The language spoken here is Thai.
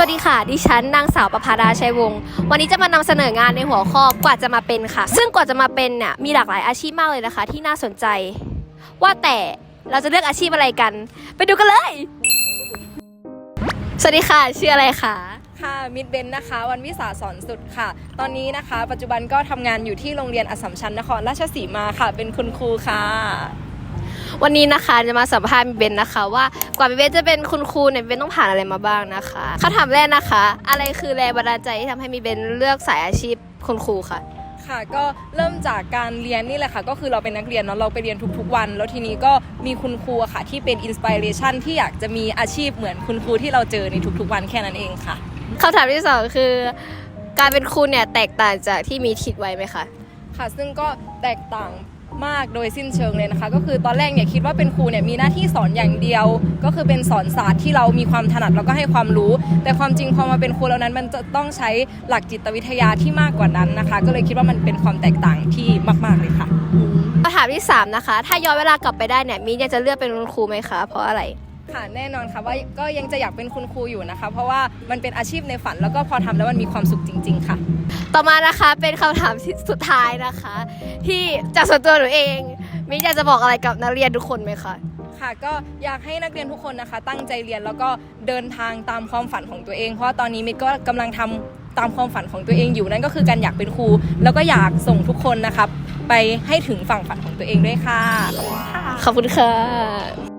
สวัสดีค่ะ ดิฉันนางสาวประภาดาชัยวงศ์ วันนี้จะมานำเสนองานในหัวข้อกว่าจะมาเป็นค่ะ ซึ่งกว่าจะมาเป็นเนี่ยมีหลากหลายอาชีพมากเลยนะคะ ที่น่าสนใจ ว่าแต่เราจะเลือกอาชีพอะไรกัน ไปดูกันเลย สวัสดีค่ะ ชื่ออะไรคะ ค่ะ มิดเบนนะคะ วันวิสาสอนสุดค่ะ ตอนนี้นะคะ ปัจจุบันก็ทำงานอยู่ที่โรงเรียนอสสัมชัญนครราชสีมาค่ะ เป็นคุณครูค่ะ วันนี้นะคะจะมาสัมภาษณ์มิเบนนะคะว่ากว่ามิเบนจะเป็นคุณครูเนี่ยมิเบนต้องผ่านอะไรมาบ้างนะคะคำถามแรกนะคะ อะไรคือแรงบันดาลใจที่ทำให้มิเบนเลือกสายอาชีพคุณครูค่ะค่ะก็เริ่มจากการเรียนนี่แหละค่ะ ก็คือเราเป็นนักเรียนเนาะเราไปเรียนทุกๆวัน แล้วทีนี้ก็มีคุณครูอะค่ะ ที่เป็นอินสปิเรชันที่อยากจะมีอาชีพเหมือนคุณครูที่เราเจอในทุกๆวันแค่นั้นเองค่ะคำถามที่สองคือ การเป็นครูเนี่ยแตกต่างจากที่มีคิดไว้ไหมคะค่ะ ซึ่งก็แตกต่าง มากโดยสิ้นเชิงเลยนะคะ ก็คือตอนแรกเนี่ยคิดว่าเป็นครูเนี่ยมีหน้าที่สอนอย่างเดียว ก็คือเป็นสอนศาสตร์ที่เรามีความถนัดแล้วก็ให้ความรู้ แต่ความจริงพอมาเป็นครูแล้วนั้น มันจะต้องใช้หลักจิตวิทยาที่มากกว่านั้นนะคะ ก็เลยคิดว่ามันเป็นความแตกต่างที่มาก ๆเลยค่ะคำถามที่สามนะคะ ถ้าย้อนเวลากลับไปได้เนี่ยมีอยากจะเลือกเป็นคุณครูไหมคะเพราะอะไร ค่ะแน่นอนค่ะว่าก็ยังจะอยากเป็นคุณครูอยู่นะคะ เพราะว่ามันเป็นอาชีพในฝันแล้วก็พอทำแล้วมันมีความสุขจริง ๆ ค่ะ ต่อมานะคะเป็นคำถามที่สุดท้ายนะคะ ที่จากส่วนตัวหนูเองมิอยากจะบอกอะไรกับนักเรียนทุกคนไหมคะค่ะก็อยากให้นักเรียนทุกคนนะคะ ตั้งใจเรียนแล้วก็เดินทางตามความฝันของตัวเอง เพราะว่าตอนนี้มิตรก็กำลังทำตามความฝันของตัวเองอยู่นั่นก็คือการอยากเป็นครู แล้วก็อยากส่งทุกคนนะคะไปให้ถึงฝั่งฝันของตัวเองด้วยค่ะ ขอบคุณค่ะขอบคุณค่ะ